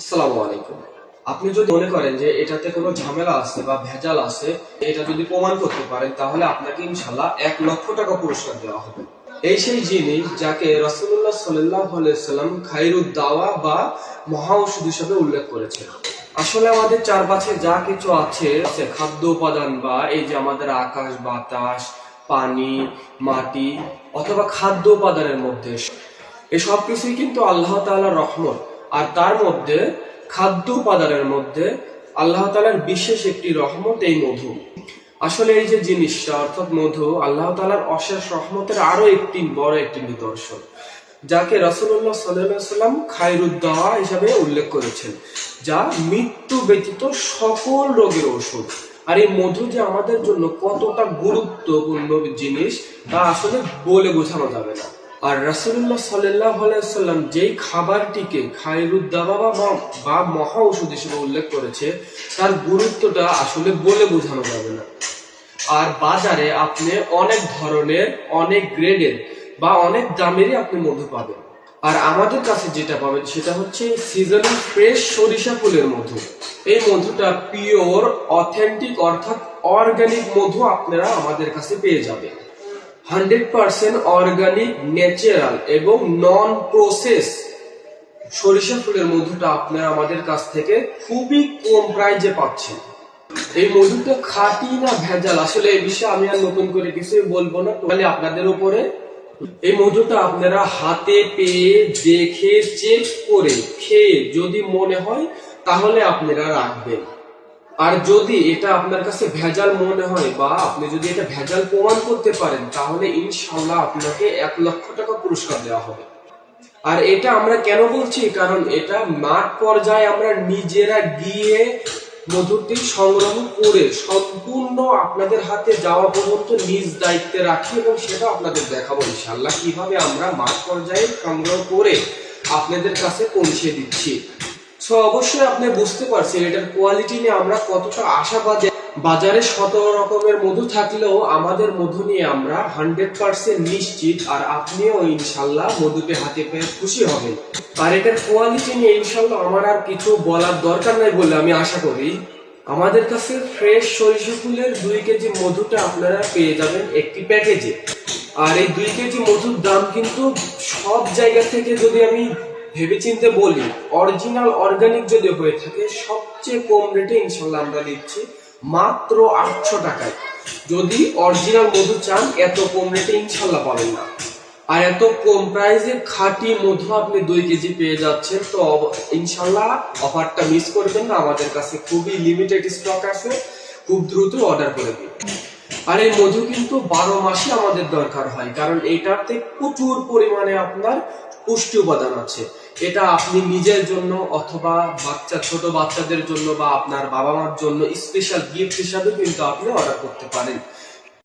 আসসালামু আলাইকুম। আপনি যদি মনে করেন যে এটাতে কোনো ঝামেলা আছে বা ভেজাল আছে, এটা যদি প্রমাণ করতে পারেন, তাহলে আপনাকে ইনশাল্লাহ এক লক্ষ টাকা পুরস্কার দেওয়া হবে। এই সেই জিনিস যাকে রসুল্লাহ সাল্লাহ সাল্লাম খাইরুদ দাওয়া বা মহা ওষুধ হিসেবে উল্লেখ করেছেন। আসলে আমাদের চারপাশে যা কিছু আছে খাদ্য উপাদান বা এই যে আমাদের আকাশ, বাতাস, পানি, মাটি অথবা খাদ্য উপাদানের মধ্যে এই সব কিছুই কিন্তু আল্লাহ তাআলার রহমত। আর তার মধ্যে খাদ্য উপাদানের মধ্যে আল্লাহ তাআলার বিশেষ একটি রহমত এই মধু। আসলে এই যে জিনিসটা, অর্থাৎ মধু, আল্লাহ তালার অশেষ রহমতের আরও একটি বড় একটি নিদর্শন, যাকে আলাইহি সাল্লাম খায়রুদ্দাওয়া হিসাবে উল্লেখ করেছেন, যা মৃত্যু ব্যতীত সকল রোগের ওষুধ। আর এই মধু যে আমাদের জন্য কতটা গুরুত্বপূর্ণ জিনিস, তা আসলে বলে বোঝানো যাবে না। আর রাসূলুল্লাহ সাল্লাহ সাল্লাম যেই খাবারটিকে খায়রুদ্দাবা বা বা মহা ওষুধ হিসেবে উল্লেখ করেছে, তার গুরুত্বটা আসলে বলে বোঝানো যাবে না। আর বাজারে আপনি অনেক ধরনের, অনেক গ্রেডের বা অনেক দামেরই আপনি মধু পাবেন। আর আমাদের কাছে যেটা পাবেন সেটা হচ্ছে সিজনাল ফ্রেশ সরিষা ফুলের মধু। এই মধুটা পিওর, অথেন্টিক, অর্থাৎ অর্গানিক মধু আপনারা আমাদের কাছে পেয়ে যাবেন। হান্ড্রেড পার্সেন্ট অর্গানিক, ন্যাচারাল এবং নন প্রসেস সরিষা ফুলের মধুটা আপনারা আমাদের কাছ থেকে খুবই কম প্রাইজে পাচ্ছেন। এই মধুটা খাঁটি না ভেজাল? আসলে এই বিষয়ে আমি আর নতুন করে কিছুই বলব না। তাহলে আপনাদের উপরে। এই মধুটা আপনারা হাতে পেয়ে দেখে চেক করে খেয়ে যদি মনে হয়, তাহলে আপনারা রাখবেন। আর যদি এটা আপনার কাছে ভেজাল মনে হয় বা আপনি যদি এটা ভেজাল প্রমাণ করতে পারেন, তাহলে ইনশাল্লাহ আপনাকে এক লক্ষ টাকা পুরস্কার দেওয়া হবে। আর এটা আমরা কেন বলছি? কারণ এটা মাঠ পর্যায়ে আমরা নিজেরা গিয়ে মধুটি সংগ্রহ করে সম্পূর্ণ আপনাদের হাতে যাওয়া পর্যন্ত নিজ দায়িত্বে রাখি এবং সেটা আপনাদের দেখাবো ইনশাল্লাহ কীভাবে আমরা মাঠ পর্যায়ে সংগ্রহ করে আপনাদের কাছে পৌঁছে দিচ্ছি। সো অবশ্যই আপনি বুঝতে পারছেন, এটার কোয়ালিটি নিয়ে আমরা কতটা আশাবাদী বাজারে শত রকমের মধু থাকলেও আমাদের মধু নিয়ে আমরা হান্ড্রেড পার্সেন্ট নিশ্চিত আর আপনিও ইনশাল্লাহ মধুতে হাতে পেয়ে খুশি হবেন। আর এটার কোয়ালিটি নিয়ে ইনশাল্লাহ আমার আর কিছু বলার দরকার নাই বলে আমি আশা করি। আমাদের কাছে ফ্রেশ সরিষা ফুলের দুই কেজি মধুটা আপনারা পেয়ে যাবেন একটি প্যাকেজে আর এই দুই কেজি মধুর দাম কিন্তু সব জায়গা থেকে যদি আমি ভেবেচিন্তে বলি অরিজিনাল অর্গানিক যদি হয়ে থাকে, সবচেয়ে কম রেটে ইনশাল্লাহ আমরা দিচ্ছি মাত্র আটশো টাকায়। যদি অরিজিনাল মধু চান, এত কম রেটে ইনশাল্লাহ পাবেন না। আর এত কম প্রাইসে খাঁটি মধু আপনি দুই কেজি পেয়ে যাচ্ছেন, তো ইনশাল্লাহ অফারটা মিস করবেন না। আমাদের কাছে খুবই লিমিটেড স্টক আছে। খুব দ্রুত অর্ডার করে দিন। আর এই মধু কিন্তু বারো মাসে আমাদের দরকার হয়, কারণ এটাতে প্রচুর পরিমাণে আপনার পুষ্টি উপাদান আছে। এটা আপনি নিজের জন্য অথবা বাচ্চা, ছোট বাচ্চাদের জন্য বা আপনার বাবা মার জন্য স্পেশাল গিফট হিসাবে কিন্তু আপনি অর্ডার করতে পারেন।